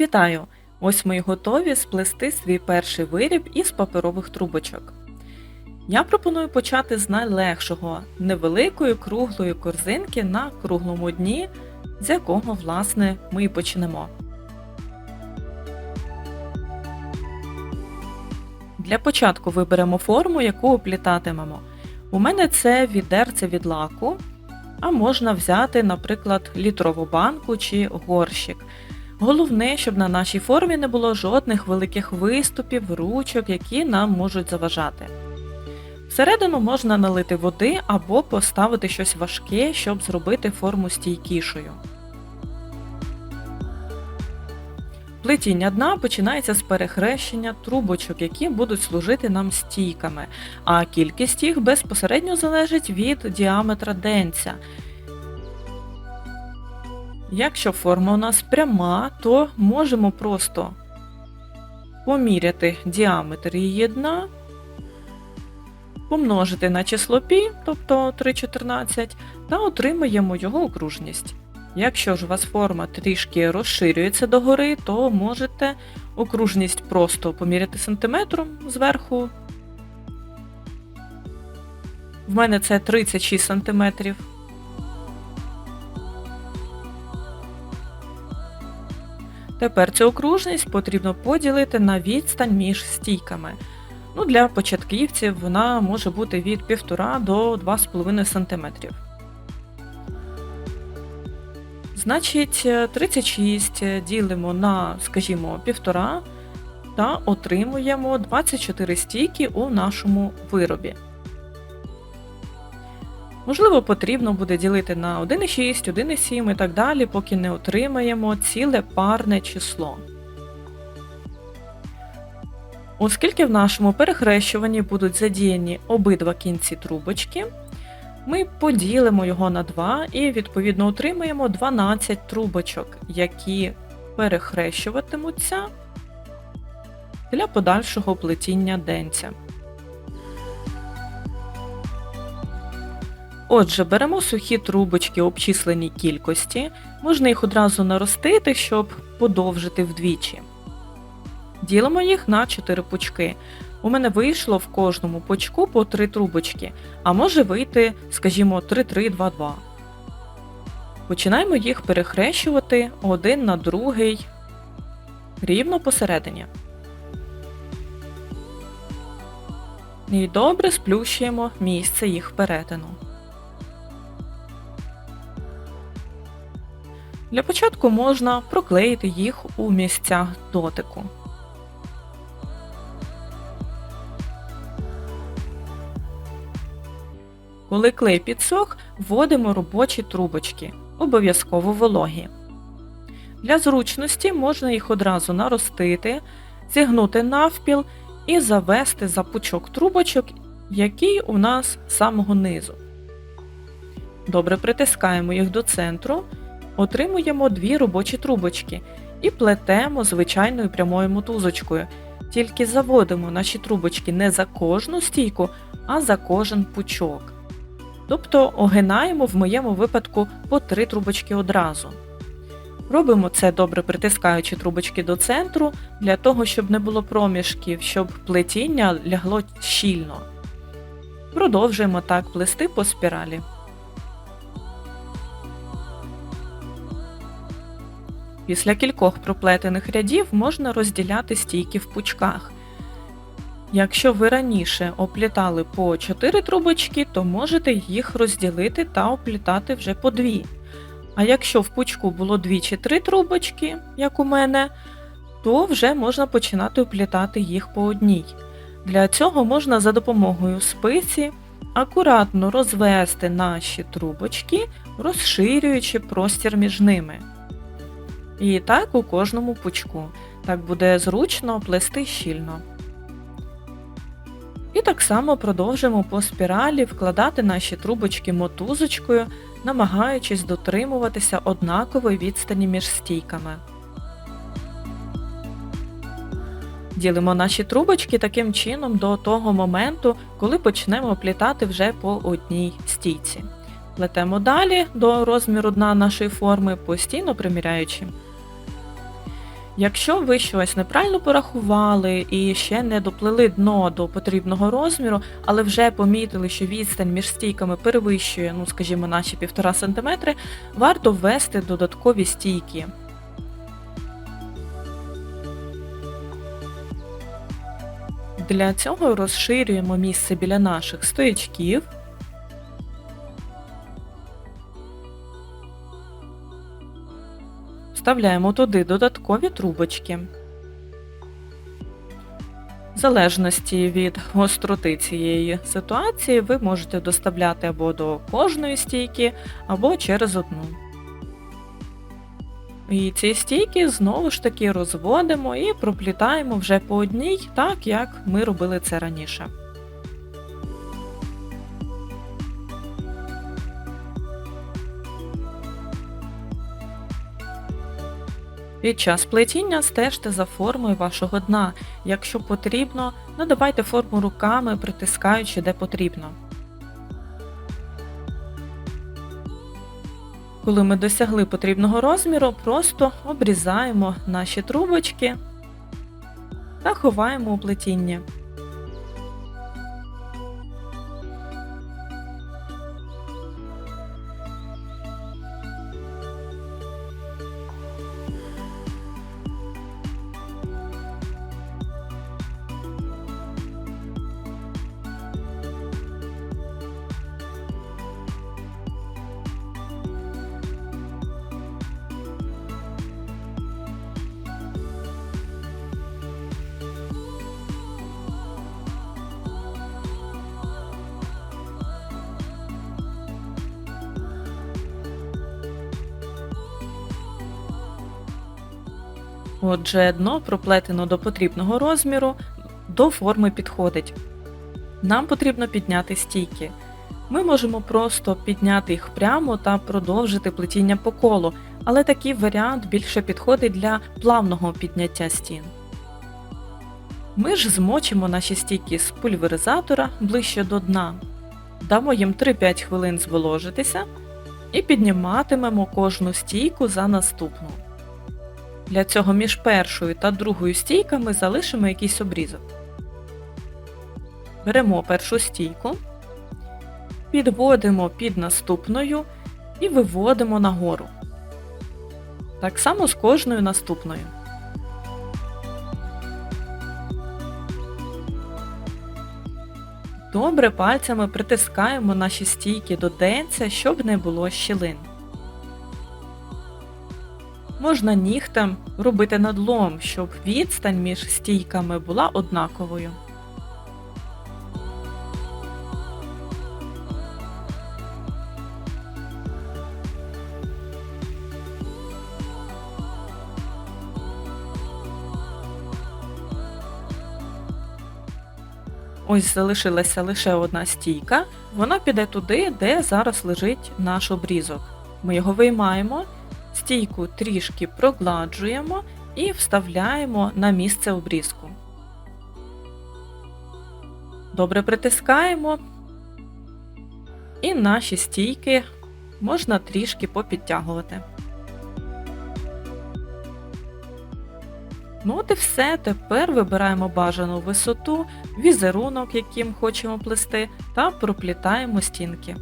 Вітаю! Ось ми й готові сплести свій перший виріб із паперових трубочок. Я пропоную почати з найлегшого невеликої круглої корзинки на круглому дні, з якого, власне, ми і почнемо. Для початку виберемо форму, яку оплітатимемо. У мене це відерце від лаку, а можна взяти, наприклад, літрову банку чи горщик. Головне, щоб на нашій формі не було жодних великих виступів, ручок, які нам можуть заважати. Всередину можна налити води або поставити щось важке, щоб зробити форму стійкішою. Плетіння дна починається з перехрещення трубочок, які будуть служити нам стійками, а кількість їх безпосередньо залежить від діаметра денця. Якщо форма у нас пряма, то можемо просто поміряти діаметр її дна, помножити на число π, тобто 3,14, та отримаємо його окружність. Якщо ж у вас форма трішки розширюється догори, то можете окружність просто поміряти сантиметром зверху. В мене це 36 сантиметрів. Тепер цю окружність потрібно поділити на відстань між стійками. Ну, Для початківців вона може бути від 1,5 до 2,5 см. Значить, 36 ділимо на, скажімо, 1,5 та отримуємо 24 стійки у нашому виробі. Можливо, потрібно буде ділити на 1,6, 1,7 і так далі, поки не отримаємо ціле парне число. Оскільки в нашому перехрещуванні будуть задіяні обидва кінці трубочки, ми поділимо його на 2 і відповідно отримаємо 12 трубочок, які перехрещуватимуться для подальшого плетіння денця. Отже, беремо сухі трубочки обчисленій кількості, можна їх одразу наростити, щоб подовжити вдвічі. Ділимо їх на 4 пучки. У мене вийшло в кожному пучку по 3 трубочки, а може вийти, скажімо, 3-3-2-2. Починаємо їх перехрещувати один на другий рівно посередині. І добре сплющуємо місце їх перетину. Для початку можна проклеїти їх у місцях дотику. Коли клей підсох, вводимо робочі трубочки, обов'язково вологі. Для зручності можна їх одразу наростити, зігнути навпіл і завести за пучок трубочок, який у нас з самого низу. Добре притискаємо їх до центру, отримуємо дві робочі трубочки і плетемо звичайною прямою мотузочкою. Тільки заводимо наші трубочки не за кожну стійку, а за кожен пучок. Тобто огинаємо в моєму випадку по три трубочки одразу. Робимо це добре притискаючи трубочки до центру, для того, щоб не було проміжків, щоб плетіння лягло щільно. Продовжуємо так плести по спіралі. Після кількох проплетених рядів можна розділяти стійки в пучках. Якщо ви раніше оплітали по 4 трубочки, то можете їх розділити та оплітати вже по 2. А якщо в пучку було 2 чи 3 трубочки, як у мене, то вже можна починати оплітати їх по одній. Для цього можна за допомогою спиці акуратно розвести наші трубочки, розширюючи простір між ними. І так у кожному пучку. Так буде зручно плести щільно. І так само продовжимо по спіралі вкладати наші трубочки мотузочкою, намагаючись дотримуватися однакової відстані між стійками. Ділимо наші трубочки таким чином до того моменту, коли почнемо плітати вже по одній стійці. Плетемо далі до розміру дна нашої форми, постійно приміряючи. Якщо ви щось неправильно порахували і ще не доплели дно до потрібного розміру, але вже помітили, що відстань між стійками перевищує, ну скажімо, наші 1,5 см, варто ввести додаткові стійки. Для цього розширюємо місце біля наших стоячків. Вставляємо туди додаткові трубочки. В залежності від гостроти цієї ситуації, ви можете доставляти або до кожної стійки, або через одну. І ці стійки знову ж таки розводимо і проплітаємо вже по одній, так як ми робили це раніше. Під час плетіння стежте за формою вашого дна. Якщо потрібно, надавайте форму руками, притискаючи де потрібно. Коли ми досягли потрібного розміру, просто обрізаємо наші трубочки та ховаємо у плетіння. Отже, дно проплетено до потрібного розміру, до форми підходить. Нам потрібно підняти стійки. Ми можемо просто підняти їх прямо та продовжити плетіння по колу, але такий варіант більше підходить для плавного підняття стін. Ми ж змочимо наші стійки з пульверизатора ближче до дна, дамо їм 3-5 хвилин зволожитися і підніматимемо кожну стійку за наступну. Для цього між першою та другою стійками залишимо якийсь обрізок. Беремо першу стійку, підводимо під наступною і виводимо нагору. Так само з кожною наступною. Добре пальцями притискаємо наші стійки до денця, щоб не було щілин. Можна нігтем робити надлом, щоб відстань між стійками була однаковою. Ось залишилася лише одна стійка, вона піде туди, де зараз лежить наш обрізок. Ми його виймаємо, стійку трішки прогладжуємо і вставляємо на місце обрізку. Добре притискаємо, і наші стійки можна трішки попідтягувати. Ну от і все. Тепер вибираємо бажану висоту, візерунок, яким хочемо плести, та проплітаємо стінки.